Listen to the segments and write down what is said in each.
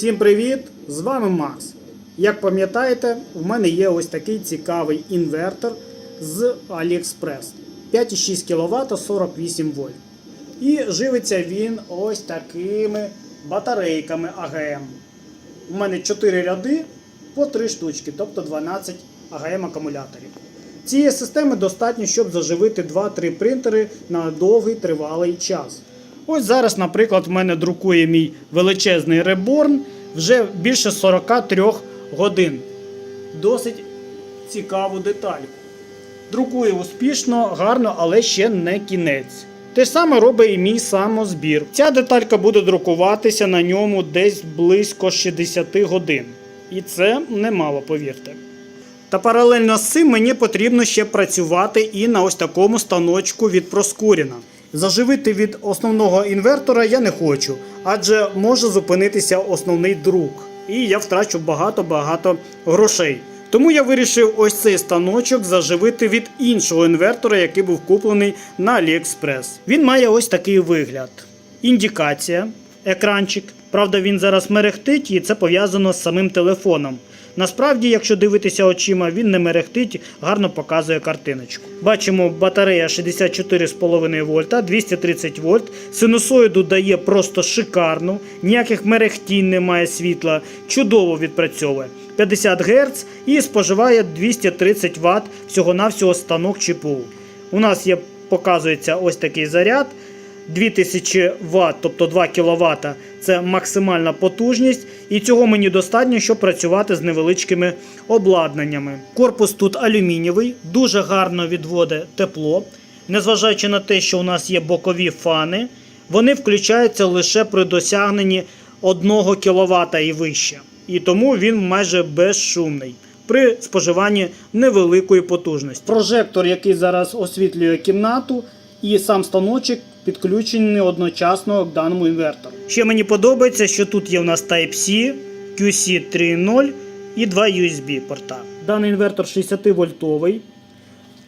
Всім привіт! З вами Макс. Як пам'ятаєте, в мене є ось такий цікавий інвертор з AliExpress 5,6 кВт 48 вольт. І живиться він ось такими батарейками АГМ. У мене 4 ряди по 3 штучки, тобто 12 АГМ акумуляторів. Цієї системи достатньо, щоб заживити 2-3 принтери на довгий тривалий час. Ось зараз, наприклад, в мене друкує мій величезний реборн вже більше 43 годин. Досить цікаву детальку. Друкує успішно, гарно, але ще не кінець. Те ж саме робить і мій самозбір. Ця деталька буде друкуватися на ньому десь близько 60 годин. І це немало, повірте. Та паралельно з цим мені потрібно ще працювати і на ось такому станочку від Проскуріна. Заживити від основного інвертора я не хочу, адже може зупинитися основний друк, і я втрачу багато-багато грошей. Тому я вирішив ось цей станочок заживити від іншого інвертора, який був куплений на AliExpress. Він має ось такий вигляд: індикація, екранчик. Правда, він зараз мерехтить, і це пов'язано з самим телефоном. Насправді, якщо дивитися очима, він не мерехтить, гарно показує картиночку. Бачимо, батарея 64,5 вольта, 230 вольт. Синусоїду дає просто шикарну, ніяких мерехтінь немає світла, чудово відпрацьовує. 50 Гц і споживає 230 Вт всього-навсього станок ЧПУ. У нас є, показується ось такий заряд. 2000 Вт, тобто 2 кВт це максимальна потужність, і цього мені достатньо, щоб працювати з невеличкими обладнаннями. Корпус тут алюмінієвий, дуже гарно відводить тепло. Незважаючи на те, що у нас є бокові фани, вони включаються лише при досягненні 1 кВт і вище. І тому він майже безшумний. При споживанні невеликої потужності. Прожектор, який зараз освітлює кімнату, і сам станочок підключений одночасно к даному інвертору. Ще мені подобається, що тут є у нас Type-C, QC 3.0 і два USB порта. Даний інвертор 60 вольтовий,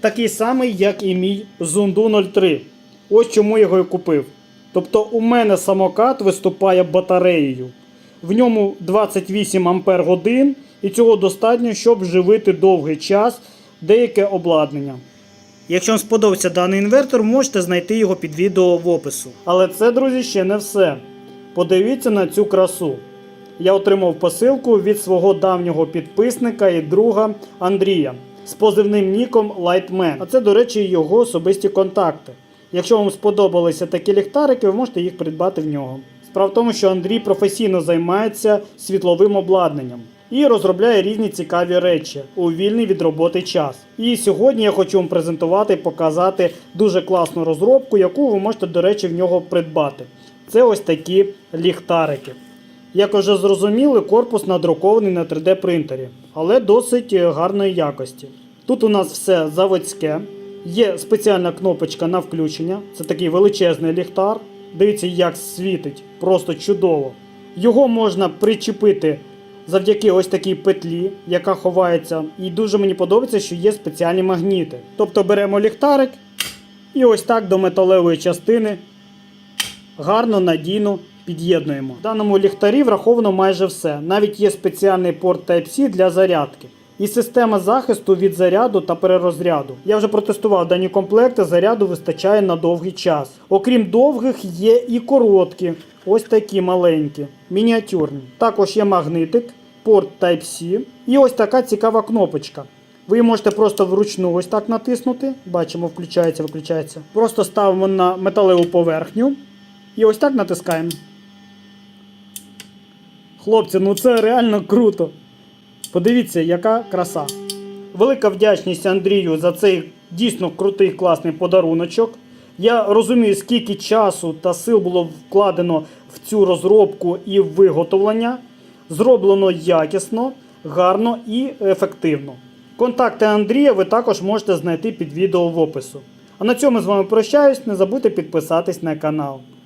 такий самий, як і мій Zundu 03. Ось чому його і купив. Тобто у мене самокат виступає батареєю. В ньому 28 ампер годин, і цього достатньо, щоб живити довгий час деяке обладнання. Якщо вам сподобався даний інвертор, можете знайти його під відео в опису. Але це, друзі, ще не все. Подивіться на цю красу. Я отримав посилку від свого давнього підписника і друга Андрія з позивним ніком Lightman. А це, до речі, його особисті контакти. Якщо вам сподобалися такі ліхтарики, ви можете їх придбати в нього. Справа в тому, що Андрій професійно займається світловим обладнанням і розробляє різні цікаві речі у вільний від роботи час. І сьогодні я хочу вам презентувати показати дуже класну розробку, яку ви можете, до речі, в нього придбати. Це ось такі ліхтарики. Як вже зрозуміли, корпус надрукований на 3D принтері, але досить гарної якості. Тут у нас все заводське, є спеціальна кнопочка на включення. Це такий величезний ліхтар. Дивіться, як світить, просто чудово. Його можна причепити завдяки ось такій петлі, яка ховається. І дуже мені подобається, що є спеціальні магніти. Тобто беремо ліхтарик і ось так до металевої частини гарно надійно під'єднуємо. В даному ліхтарі враховано майже все. Навіть є спеціальний порт Type-C для зарядки. І система захисту від заряду та перерозряду. Я вже протестував дані комплекти, заряду вистачає на довгий час. Окрім довгих, є і короткі, ось такі маленькі, мініатюрні. Також є магнитик, порт Type-C і ось така цікава кнопочка. Ви можете просто вручну ось так натиснути. Бачимо, включається, виключається. Просто ставимо на металеву поверхню і ось так натискаємо. Хлопці, ну це реально круто. Подивіться, яка краса. Велика вдячність Андрію за цей дійсно крутий класний подаруночок. Я розумію, скільки часу та сил було вкладено в цю розробку і виготовлення. Зроблено якісно, гарно і ефективно. Контакти Андрія ви також можете знайти під відео в опису. А на цьому з вами прощаюсь. Не забудьте підписатись на канал.